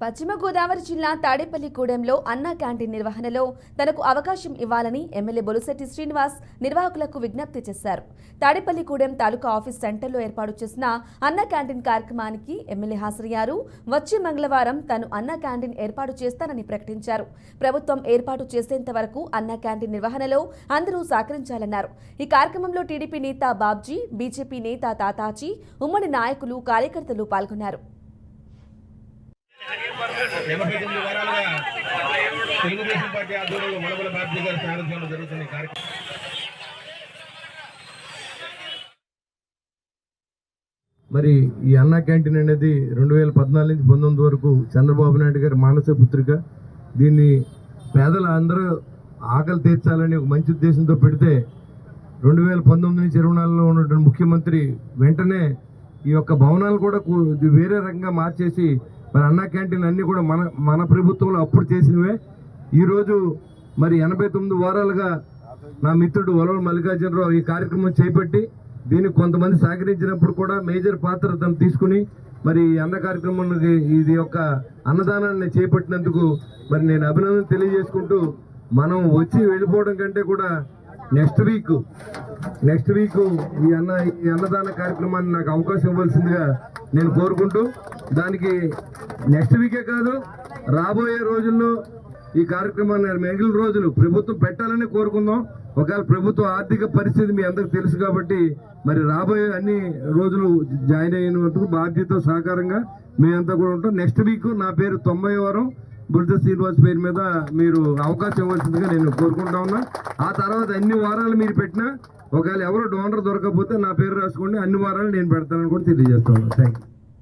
పశ్చిమ గోదావరి జిల్లా తాడేపల్లిగూడెంలో అన్నా క్యాంటీన్ నిర్వహణలో తనకు అవకాశం ఇవ్వాలని ఎమ్మెల్యే బొలుశెట్టి శ్రీనివాస్ నిర్వాహకులకు విజ్ఞప్తి చేశారు. తాడేపల్లిగూడెం తాలూకా ఆఫీస్ సెంటర్లో ఏర్పాటు చేసిన అన్నా క్యాంటీన్ కార్యక్రమానికి ఎమ్మెల్యే హాజరయ్యారు. వచ్చే మంగళవారం తాను అన్నా క్యాంటీన్ ఏర్పాటు చేస్తానని ప్రకటించారు. ప్రభుత్వం ఏర్పాటు చేసేంత వరకు అన్నా క్యాంటీన్ నిర్వహణలో అందరూ సహకరించాలన్నారు. ఈ కార్యక్రమంలో టీడీపీ నేత బాబ్జీ బీజేపీ నేత తాతాజీ ఉమ్మడి నాయకులు కార్యకర్తలు పాల్గొన్నారు. ఎనభై తొమ్మిది వారాలుగా తెలుగుదేశం పార్టీ ఆధ్వర్యంలో మునబల బాబ్జీ గారి సారథ్యంలో జరుగుతున్న కార్యక్రమం. మరి ఈ అన్నా క్యాంటీన్ అనేది రెండు వేల పద్నాలుగు నుంచి పంతొమ్మిది వరకు చంద్రబాబు నాయుడు గారి మానస పుత్రిక. దీన్ని పేదల అందరూ ఆకలి తీర్చాలని ఒక మంచి ఉద్దేశంతో పెడితే రెండు వేల పంతొమ్మిది నుంచి ఇరవై నాలుగులో ఉన్నటువంటి ముఖ్యమంత్రి వెంటనే ఈ యొక్క భవనాలు కూడా వేరే రకంగా మార్చేసి మరి అన్నా క్యాంటీన్ అన్నీ కూడా మన మన ప్రభుత్వంలో అప్పుడు చేసినవే. ఈరోజు మరి ఎనభై తొమ్మిది వారాలుగా నా మిత్రుడు వలవల్ మల్లికార్జునరావు ఈ కార్యక్రమం చేపట్టి దీనికి కొంతమంది సహకరించినప్పుడు కూడా మేజర్ పాత్ర తను తీసుకుని మరి ఈ అన్న కార్యక్రమానికి ఇది యొక్క అన్నదానాన్ని చేపట్టినందుకు మరి నేను అభినందన తెలియజేసుకుంటూ మనం వచ్చి వెళ్ళిపోవడం కంటే కూడా నెక్స్ట్ వీక్ నెక్స్ట్ వీక్ ఈ అన్న ఈ అన్నదాన కార్యక్రమాన్ని నాకు అవకాశం ఇవ్వాల్సిందిగా నేను కోరుకుంటూ దానికి నెక్స్ట్ వీకే కాదు రాబోయే రోజుల్లో ఈ కార్యక్రమాన్ని మిగిలిన రోజులు ప్రభుత్వం పెట్టాలని కోరుకుందాం. ఒకవేళ ప్రభుత్వ ఆర్థిక పరిస్థితి మీ అందరికి తెలుసు కాబట్టి మరి రాబోయే అన్ని రోజులు జాయిన్ అయినందుకు బాధ్యత సహకారంగా మేమంతా కూడా ఉంటాం. నెక్స్ట్ వీక్ నా పేరు తొంభై వారం. బుద్ధ శ్రీనివాస్ పేరు మీద మీరు అవకాశం ఇవ్వాల్సిందిగా నేను కోరుకుంటా ఉన్నా. ఆ తర్వాత అన్ని వారాలు మీరు పెట్టినా ఒకవేళ ఎవరు డోనర్ దొరకకపోతే నా పేరు రాసుకోండి. అన్ని వారాలు నేను పెడతానని కూడా తెలియజేస్తాను థ్యాంక్ యూ